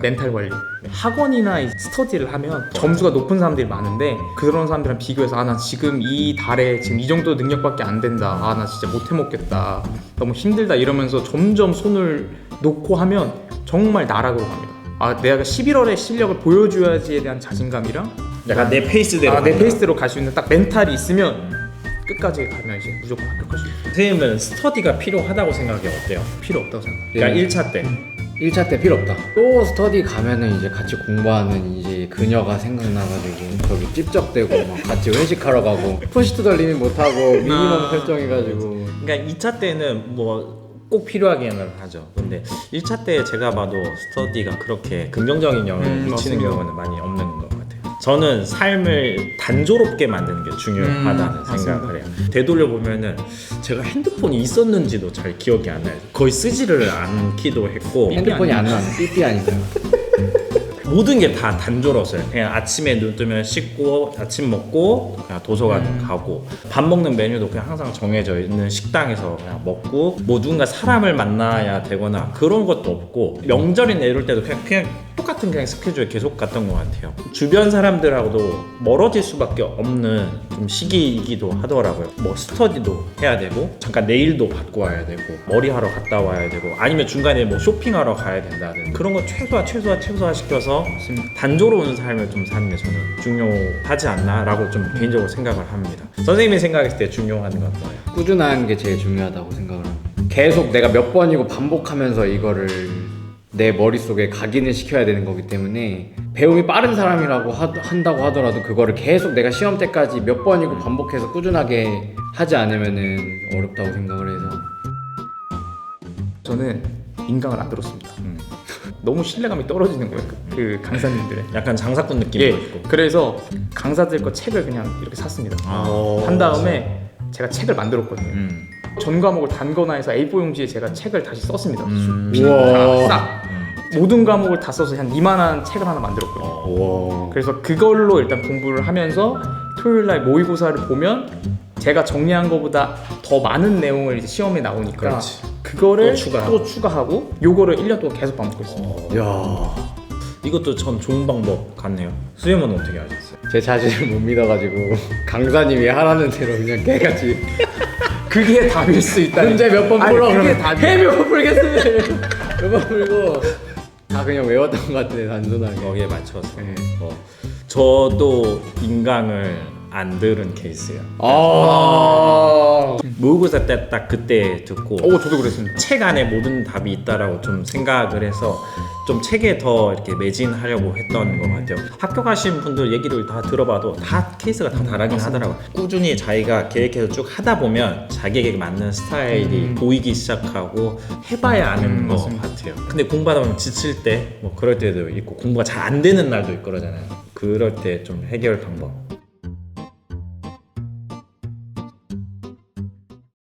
멘탈 관리. 학원이나 이 스터디를 하면 점수가 높은 사람들이 많은데 그런 사람들이랑 비교해서 아 나 지금 이 달에 지금 이 정도 능력밖에 안 된다. 아 나 진짜 못 해먹겠다. 너무 힘들다. 이러면서 점점 손을 놓고 하면 정말 나락으로 갑니다. 아 내가 11월에 실력을 보여줘야지에 대한 자신감이랑 약간 내 페이스대로 아, 내 간다. 페이스대로 갈 수 있는 딱 멘탈이 있으면 끝까지 가면 이제 무조건 합격할 수 있어요. 선생님은 스터디가 필요하다고 생각이 어때요? 필요 없다고 생각해요. 그러니까 예. 1차 때 1차 때 필요 없다. 또 스터디 가면은 이제 같이 공부하는 이제 그녀가 생각나가지고 거기 찝적대고 막 같이 회식하러 가고 푸시트 덜리는 못하고 미니멈 아. 설정해가지고 그러니까 2차 때는 뭐 꼭 필요하기는 하죠. 근데 1차 때 제가 봐도 스터디가 그렇게 긍정적인 영향을 음, 미치는. 경우는 많이 없는 것 같아요. 저는 삶을 단조롭게 만드는 게 중요하다는 음, 생각을 해요. 되돌려 보면은 제가 핸드폰이 있었는지도 잘 기억이 안 나요. 거의 쓰지를 않기도 했고 핸드폰이 안 나는 삐삐 아니고요. 모든 게 다 단조로웠어요. 그냥 아침에 눈 뜨면 씻고 아침 먹고 그냥 도서관 음. 가고 밥 먹는 메뉴도 그냥 항상 정해져 있는 식당에서 그냥 먹고 뭐 누군가 사람을 만나야 되거나 그런 것도 없고 명절이나 이럴 때도 그냥, 그냥 똑같은 그냥 스케줄에 계속 갔던 것 같아요. 주변 사람들하고도 멀어질 수밖에 없는 좀 시기이기도 하더라고요. 뭐 스터디도 해야 되고 잠깐 네일도 받고 와야 되고 머리 하러 갔다 와야 되고 아니면 중간에 뭐 쇼핑하러 가야 된다든 그런 거 최소화 최소화 최소화 시켜서 단조로운 삶을 좀 사는 게 저는 중요하지 않나라고 좀 개인적으로 생각을 합니다. 선생님이 생각했을 때 중요한 건 뭐예요? 꾸준한 게 제일 중요하다고 생각을 합니다. 계속 내가 몇 번이고 반복하면서 이거를 내 머릿속에 각인을 시켜야 되는 거기 때문에 배움이 빠른 사람이라고 하- 한다고 하더라도 그거를 계속 내가 시험 때까지 몇 번이고 반복해서 꾸준하게 하지 않으면은 어렵다고 생각을 해서 저는 인강을 안 들었습니다 음. 너무 신뢰감이 떨어지는 거예요 그, 그 강사님들의 약간 장사꾼 느낌도 예, 있고. 그래서 강사들 거 책을 그냥 이렇게 샀습니다. 아. 한 다음에 제가 책을 만들었거든요. 음. 전 과목을 단거나 해서 A4 용지에 제가 책을 다시 썼습니다. 음. 다 싹. 모든 과목을 다 써서 한 이만한 책을 하나 만들었거든요. 어. 와 그래서 그걸로 일단 공부를 하면서 토요일 날 모의고사를 보면 제가 정리한 것보다 더 많은 내용을 이제 시험에 나오니까 그렇지. 그거를 또 추가하고. 또 추가하고 요거를 1년 동안 계속 반복했습니다 야. 이것도 전 좋은 방법 같네요. 수염은 어떻게 하셨어요? 제 자신을 못 믿어가지고 강사님이 하라는 대로 그냥 개같이 그게 답일 수 있다. 문제 몇번 아니, 풀어 그게 그러면 답이야. 해몇 풀겠습니다 몇번 풀고 다 그냥 외웠던 것 같아 단순하게 거기에 맞춰서. 네. 뭐 저도 인강을 안 들은 케이스예요. 아 모의고사 때딱 그때 듣고 오, 저도 그랬습니다. 책 안에 모든 답이 있다라고 좀 생각을 해서 좀 책에 더 이렇게 매진하려고 했던 것 같아요. 학교 가신 분들 얘기를 다 들어봐도 다 케이스가 다 다르긴 하더라고요. 꾸준히 자기가 계획해서 쭉 하다 보면 자기에게 맞는 스타일이 보이기 시작하고 해봐야 아는 음, 것 맞습니다. 같아요. 근데 공부하다 보면 지칠 때 뭐 그럴 때도 있고 공부가 잘 안 되는 날도 있고 그러잖아요. 그럴 때 좀 해결 방법